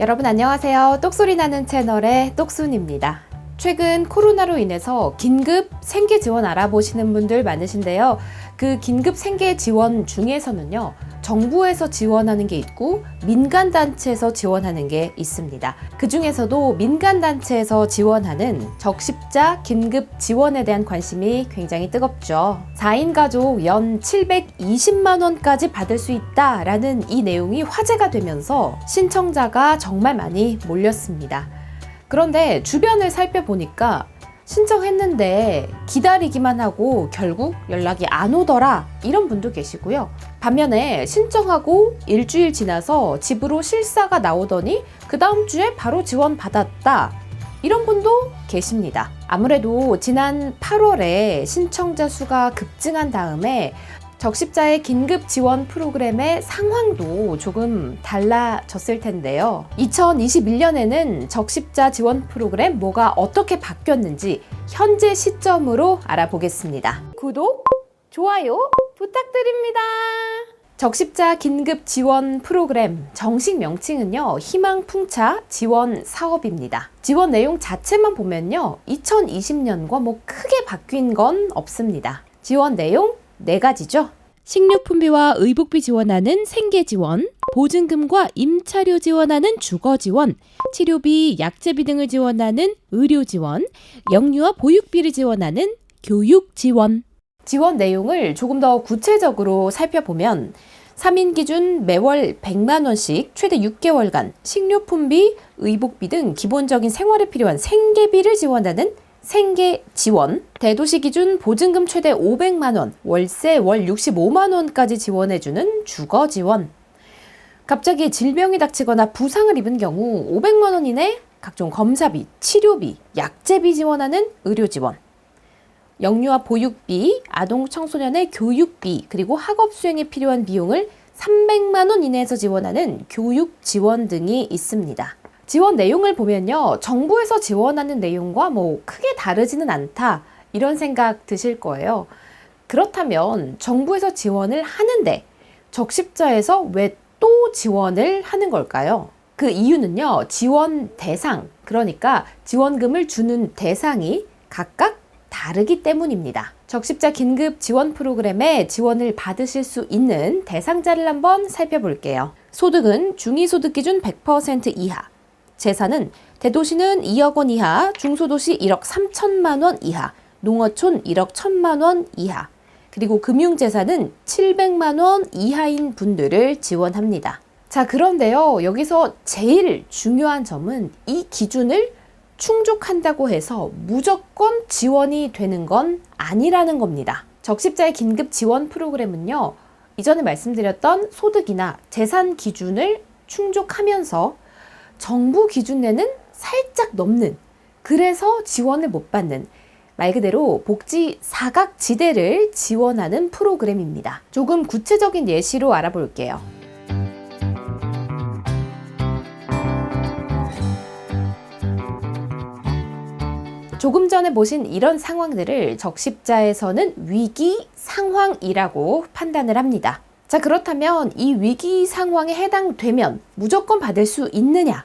여러분 안녕하세요. 똑소리 나는 채널의 똑순입니다. 최근 코로나로 인해서 긴급 생계 지원 알아보시는 분들 많으신데요. 그 긴급 생계 지원 중에서는요. 정부에서 지원하는 게 있고 민간 단체에서 지원하는 게 있습니다. 그 중에서도 민간 단체에서 지원하는 적십자 긴급 지원에 대한 관심이 굉장히 뜨겁죠. 4인 가족 연 720만 원까지 받을 수 있다라는 이 내용이 화제가 되면서 신청자가 정말 많이 몰렸습니다. 그런데 주변을 살펴보니까 신청했는데 기다리기만 하고 결국 연락이 안 오더라 이런 분도 계시고요. 반면에 신청하고 일주일 지나서 집으로 실사가 나오더니 그 다음 주에 바로 지원 받았다 이런 분도 계십니다. 아무래도 지난 8월에 신청자 수가 급증한 다음에 적십자의 긴급 지원 프로그램의 상황도 조금 달라졌을 텐데요. 2021년에는 적십자 지원 프로그램 뭐가 어떻게 바뀌었는지 현재 시점으로 알아보겠습니다. 구독, 좋아요 부탁드립니다. 적십자 긴급 지원 프로그램 정식 명칭은요 희망 풍차 지원 사업입니다. 지원 내용 자체만 보면요 2020년과 뭐 크게 바뀐 건 없습니다. 지원 내용 네 가지죠. 식료품비와 의복비 지원하는 생계 지원, 보증금과 임차료 지원하는 주거 지원, 치료비, 약제비 등을 지원하는 의료 지원, 영유아 보육비를 지원하는 교육 지원. 지원 내용을 조금 더 구체적으로 살펴보면 3인 기준 매월 100만 원씩 최대 6개월간 식료품비, 의복비 등 기본적인 생활에 필요한 생계비를 지원하는 생계 지원, 대도시 기준 보증금 최대 500만 원, 월세 월 65만 원까지 지원해 주는 주거 지원. 갑자기 질병이 닥치거나 부상을 입은 경우 500만 원 이내 각종 검사비, 치료비, 약제비 지원하는 의료 지원. 영유아 보육비, 아동 청소년의 교육비, 그리고 학업 수행에 필요한 비용을 300만 원 이내에서 지원하는 교육 지원 등이 있습니다. 지원 내용을 보면요. 정부에서 지원하는 내용과 뭐 크게 다르지는 않다. 이런 생각 드실 거예요. 그렇다면 정부에서 지원을 하는데 적십자에서 왜 또 지원을 하는 걸까요? 그 이유는요. 지원 대상, 그러니까 지원금을 주는 대상이 각각 다르기 때문입니다. 적십자 긴급 지원 프로그램에 지원을 받으실 수 있는 대상자를 한번 살펴볼게요. 소득은 중위소득 기준 100% 이하, 재산은 대도시는 2억 원 이하, 중소도시 1억 3천만 원 이하, 농어촌 1억 1천만 원 이하, 그리고 금융재산은 700만 원 이하인 분들을 지원합니다. 자, 그런데요, 여기서 제일 중요한 점은 이 기준을 충족한다고 해서 무조건 지원이 되는 건 아니라는 겁니다. 적십자의 긴급 지원 프로그램은요, 이전에 말씀드렸던 소득이나 재산 기준을 충족하면서 정부 기준 내는 살짝 넘는 그래서 지원을 못 받는 말 그대로 복지 사각지대를 지원하는 프로그램입니다. 조금 구체적인 예시로 알아볼게요. 조금 전에 보신 이런 상황들을 적십자에서는 위기 상황이라고 판단을 합니다. 자, 그렇다면 이 위기 상황에 해당되면 무조건 받을 수 있느냐?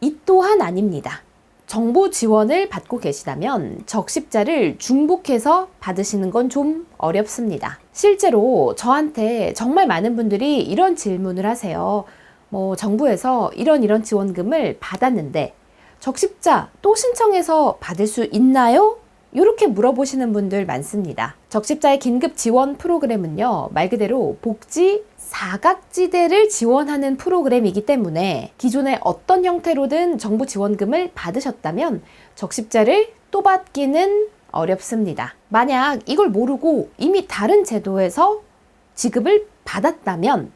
이 또한 아닙니다. 정부 지원을 받고 계시다면 적십자를 중복해서 받으시는 건 좀 어렵습니다. 실제로 저한테 정말 많은 분들이 이런 질문을 하세요. 뭐 정부에서 이런 이런 지원금을 받았는데 적십자 또 신청해서 받을 수 있나요? 이렇게 물어보시는 분들 많습니다. 적십자의 긴급 지원 프로그램은요, 말 그대로 복지 사각지대를 지원하는 프로그램이기 때문에 기존에 어떤 형태로든 정부 지원금을 받으셨다면 적십자를 또 받기는 어렵습니다. 만약 이걸 모르고 이미 다른 제도에서 지급을 받았다면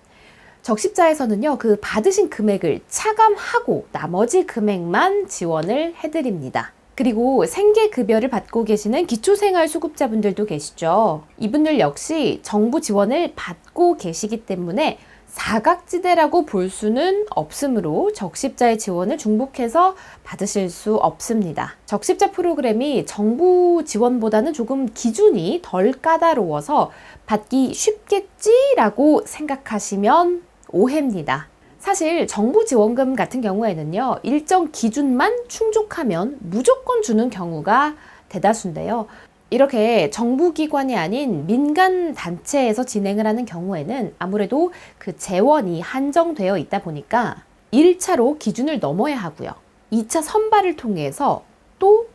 적십자에서는요, 그 받으신 금액을 차감하고 나머지 금액만 지원을 해드립니다. 그리고 생계급여를 받고 계시는 기초생활수급자분들도 계시죠. 이분들 역시 정부 지원을 받고 계시기 때문에 사각지대라고 볼 수는 없으므로 적십자의 지원을 중복해서 받으실 수 없습니다. 적십자 프로그램이 정부 지원보다는 조금 기준이 덜 까다로워서 받기 쉽겠지라고 생각하시면 오해입니다. 사실 정부 지원금 같은 경우에는요, 일정 기준만 충족하면 무조건 주는 경우가 대다수인데요. 이렇게 정부기관이 아닌 민간 단체에서 진행을 하는 경우에는 아무래도 그 재원이 한정되어 있다 보니까 1차로 기준을 넘어야 하고요. 2차 선발을 통해서 또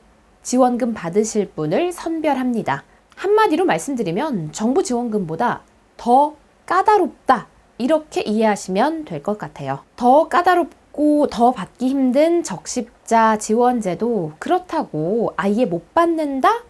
지원금 받으실 분을 선별합니다. 한마디로 말씀드리면 정부 지원금보다 더 까다롭다. 이렇게 이해하시면 될 것 같아요. 더 까다롭고 더 받기 힘든 적십자 지원제도 그렇다고 아예 못 받는다?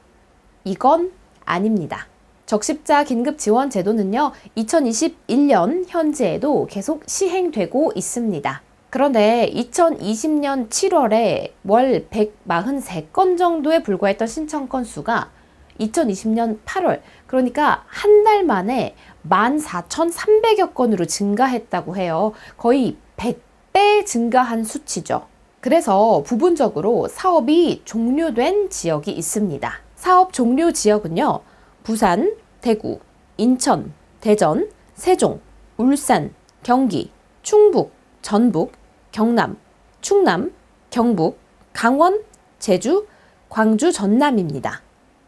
이건 아닙니다. 적십자 긴급 지원 제도는요, 2021년 현재에도 계속 시행되고 있습니다. 그런데 2020년 7월에 월 143건 정도에 불과했던 신청 건수가 2020년 8월, 그러니까 한 달 만에 14,300여 건으로 증가했다고 해요. 거의 100배 증가한 수치죠. 그래서 부분적으로 사업이 종료된 지역이 있습니다. 사업 종료 지역은요, 부산, 대구, 인천, 대전, 세종, 울산, 경기, 충북, 전북, 경남, 충남, 경북, 강원, 제주, 광주, 전남입니다.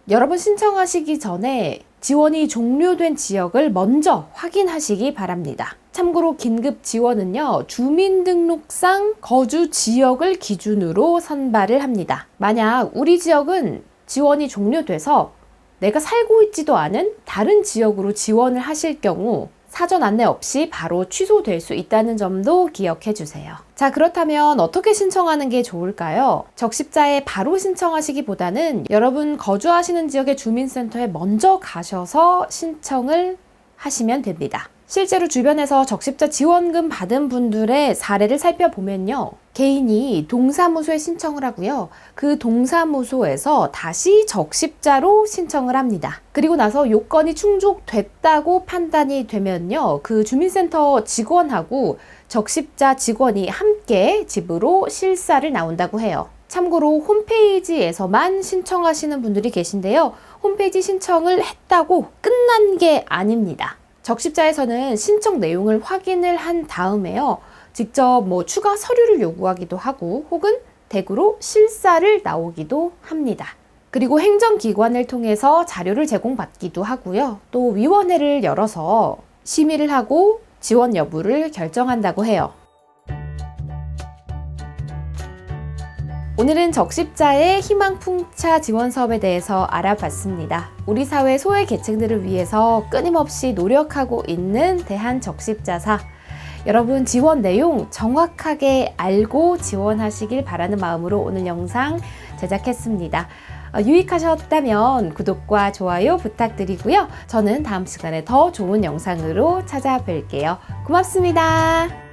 여러분 신청하시기 전에 지원이 종료된 지역을 먼저 확인하시기 바랍니다. 참고로 긴급 지원은요, 주민등록상 거주 지역을 기준으로 선발을 합니다. 만약 우리 지역은 지원이 종료돼서 내가 살고 있지도 않은 다른 지역으로 지원을 하실 경우 사전 안내 없이 바로 취소될 수 있다는 점도 기억해 주세요. 자, 그렇다면 어떻게 신청하는 게 좋을까요? 적십자에 바로 신청하시기보다는 여러분 거주하시는 지역의 주민센터에 먼저 가셔서 신청을 하시면 됩니다. 실제로 주변에서 적십자 지원금 받은 분들의 사례를 살펴보면요. 개인이 동사무소에 신청을 하고요. 그 동사무소에서 다시 적십자로 신청을 합니다. 그리고 나서 요건이 충족됐다고 판단이 되면요. 그 주민센터 직원하고 적십자 직원이 함께 집으로 실사를 나온다고 해요. 참고로 홈페이지에서만 신청하시는 분들이 계신데요. 홈페이지 신청을 했다고 끝난 게 아닙니다. 적십자에서는 신청 내용을 확인을 한 다음에요. 직접 뭐 추가 서류를 요구하기도 하고 혹은 댁으로 실사를 나오기도 합니다. 그리고 행정기관을 통해서 자료를 제공받기도 하고요. 또 위원회를 열어서 심의를 하고 지원 여부를 결정한다고 해요. 오늘은 적십자의 희망풍차 지원 사업에 대해서 알아봤습니다. 우리 사회 소외 계층들을 위해서 끊임없이 노력하고 있는 대한적십자사. 여러분 지원 내용 정확하게 알고 지원하시길 바라는 마음으로 오늘 영상 제작했습니다. 어, 유익하셨다면 구독과 좋아요 부탁드리고요. 저는 다음 시간에 더 좋은 영상으로 찾아뵐게요. 고맙습니다.